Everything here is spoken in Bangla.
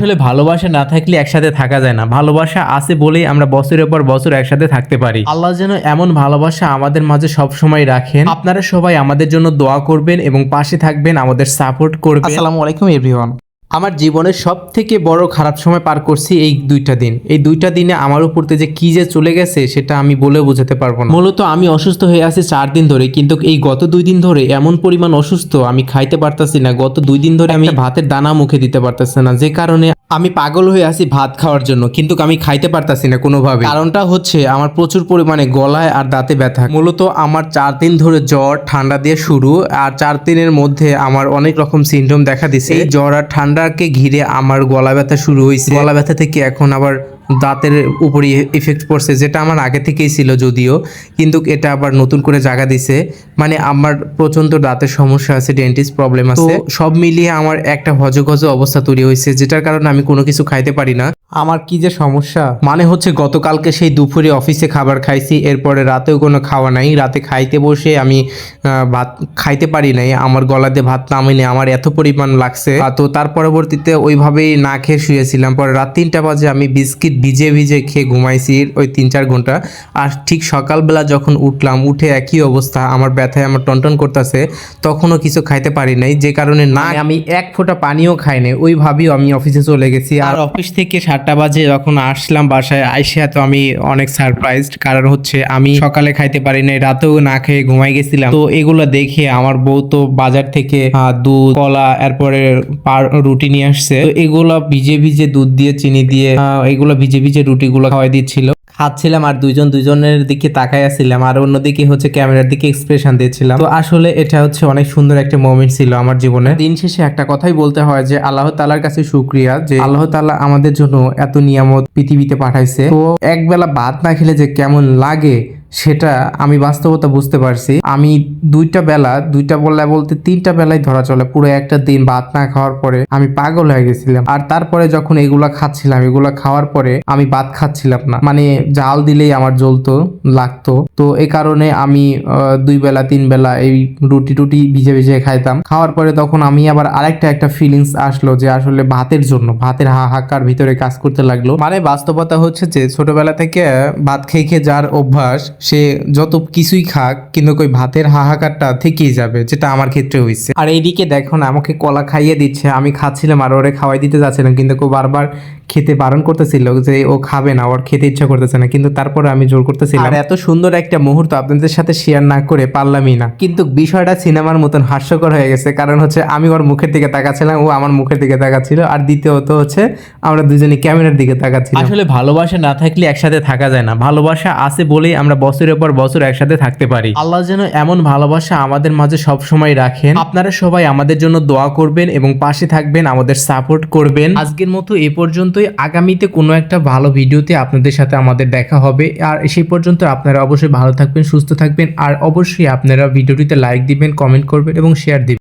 আসলে ভালোবাসা না থাকলে একসাথে থাকা যায় না। ভালোবাসা আছে বলেই আমরা বছরের পর বছর একসাথে থাকতে পারি। আল্লাহ যেন এমন ভালোবাসা আমাদের মাঝে সব সময় রাখেন। আপনারা সবাই আমাদের জন্য দোয়া করবেন এবং পাশে থাকবেন, আমাদের সাপোর্ট করবেন। আসসালামু আলাইকুম এভরিওয়ান আমার জীবনের সব থেকে বড় খারাপ সময় পার করছি এই দুইটা দিন। এই দুইটা দিনে আমার উপরতে যে কি যে চলে গেছে, সেটা আমি বলে বোঝাতে পারব না। মূলত আমি অসুস্থ হয়ে আছি চার দিন ধরে, কিন্তু এই গত দুই দিন ধরে এমন পরিমাণ অসুস্থ আমি খাইতে পারতাছি না। গত দুই দিন ধরে আমি ভাতের দানা মুখে দিতে পারতাছি না। যে কারণে আমি পাগল হয়ে আসি ভাত খাওয়ার জন্য, কিন্তু আমি খাইতে পারতাছি না কোনোভাবে। কারণটা হচ্ছে, আমার প্রচুর পরিমাণে গলায় আর দাঁতে ব্যথা। মূলত আমার চার দিন ধরে জ্বর, ঠান্ডা দিয়ে শুরু, আর চার দিনের মধ্যে আমার অনেক রকম সিমটম দেখা দিছে। জ্বর আর ঠান্ডাকে ঘিরে আমার গলা ব্যথা শুরু হয়েছে গলা ব্যথা থেকে এখন আবার দাঁতের উপরে ইফেক্ট পড়ছে যেটা আমার আগে থেকেই ছিল যদিও কিন্তু এটা আবার নতুন করে জায়গা দিছে। মানে আমার প্রচণ্ড দাঁতের সমস্যা আছে ডেন্টিস্ট প্রবলেম আছে। সব মিলিয়ে আমার একটা হজগজ অবস্থা তৈরি হয়েছে যেটার কারণে আমি কোনো কিছু খাইতে পারি না। আমার কি যে সমস্যা? মানে হচ্ছে গতকালকে সেই দুপুরে অফিসে খাবার খাইছি এরপরে রাতেও কোনো খাওয়া নাই। রাতে খাইতে বসে আমি ভাত খাইতে পারি নাই। আমার গলাতে ভাত নামিনি আমার এত পরিমাণ লাগছে। তো তার পরবর্তীতে ওইভাবেই না খেয়ে শুয়েছিলাম। পরে রাত তিনটা বাজে আমি বিস্কিট ভিজে ভিজে খেয়ে ঘুমাইছি ওই তিন চার ঘণ্টা। আর ঠিক সকালবেলা যখন উঠলাম উঠে একই অবস্থা। আমার ব্যথায় আমার টনটন করতেছে। তখনও কিছু খাইতে পারি নাই। যে কারণে না আমি এক ফোঁটা পানিও খাই নাই। ওইভাবেই আমি অফিসে চলে গেছি। আর অফিস থেকে সাতটা বাজে, যখন আসলাম বাসায় আইসিয়া তো আমি অনেক সারপ্রাইজড কারণ হচ্ছে আমি সকালে খাইতে পারি নাই, রাতেও না খেয়ে ঘুমাই গেছিলাম। তো এগুলো দেখে আমার বউ তো বাজার থেকে দুধ, কলা, এরপরে পার- রুটি নিয়ে আসছে। তো এগুলো ভিজে ভিজে দুধ দিয়ে, চিনি দিয়ে এগুলো ভিজে ভিজে রুটিগুলো খাওয়াই দিচ্ছিল। খাচ্ছিলাম আর দুইজন দুইজনের দিকে তাকাই আসছিলাম আর অন্যদিকে হচ্ছে ক্যামেরার দিকে এক্সপ্রেশন দিয়েছিলাম। তো আসলে এটা হচ্ছে অনেক সুন্দর একটা মোমেন্ট ছিল আমার জীবনে। দিন শেষে একটা কথাই বলতে হয় যে আল্লাহ তালার কাছে সুক্রিয়া যে আল্লাহ তালা আমাদের জন্য এত নিয়ামত পৃথিবীতে পাঠাইছে। তো এক বেলা ভাত না খেলে যে কেমন লাগে সেটা আমি বাস্তবতা বুঝতে পারছি। আমি দুইটা বেলা দুইটা বেলা বলতে তিনটা বেলায় ধরা চলে, পুরো একটা দিন ভাত না খাওয়ার পরে আমি পাগল হয়ে গেছিলাম। আর তারপরে যখন এগুলা খাচ্ছিলাম, এগুলা খাওয়ার পরে আমি ভাত খাচ্ছিলাম না। মানে জাল দিলেই আমার জ্বলতো, লাগতো। তো এই কারণে আমি দুই বেলা, তিন বেলা এই রুটি টুটি ভিজে ভিজে খাইতাম। খাওয়ার পরে তখন আমি আবার আরেকটা, একটা ফিলিংস আসলো যে আসলে ভাতের জন্য, ভাতের হাহাকার ভিতরে কাজ করতে লাগল। মানে বাস্তবতা হচ্ছে যে ছোটবেলা থেকে ভাত খেয়ে খেয়ে যার অভ্যাস সে যত কিছুই খাক কিন্তু ওই ভাতের হাহাকারটা থেকেই যাবে যেটা আমার ক্ষেত্রে হয়েছে আর এইদিকে দেখো না আমাকে কলা খাইয়ে দিচ্ছে আমি খাচ্ছিলাম আর ওরে খাওয়াই দিতে যাচ্ছিলাম কিন্তু ও বারবার খেতে বারণ করতেছিল যে ও খাবে না ওর খেতে ইচ্ছা করতেছে না কিন্তু তারপরে আমি জোর করতেছিলাম। আর এত সুন্দর একটা মুহূর্ত আপনাদের সাথে শেয়ার না করে পারলামই না। কিন্তু বিষয়টা সিনেমার মতন হাস্যকর হয়ে গেছে কারণ হচ্ছে আমি ওর মুখের দিকে তাকাচ্ছিলাম ও আমার মুখের দিকে তাকাচ্ছিল আর দ্বিতীয়ত হচ্ছে আমরা দুজনে ক্যামেরার দিকে তাকাচ্ছিলাম। আসলে ভালোবাসা না থাকলে একসাথে থাকা যায় না ভালোবাসা আছে বলেই আমরা বছরের পর বছর একসাথে থাকতে পারি। আল্লাহ যেন এমন ভালোবাসা আমাদের মাঝে সব সময় রাখেন। আপনারা সবাই আমাদের জন্য দোয়া করবেন এবং পাশে থাকবেন, আমাদের সাপোর্ট করবেন। আজকের মতো এ পর্যন্তই। আগামীতে কোনো একটা ভালো ভিডিওতে আপনাদের সাথে আমাদের দেখা হবে। আর সেই পর্যন্ত আপনারা অবশ্যই ভালো থাকবেন, সুস্থ থাকবেন। আর অবশ্যই আপনারা ভিডিওটিতে লাইক দিবেন কমেন্ট করবেন এবং শেয়ার দিবেন।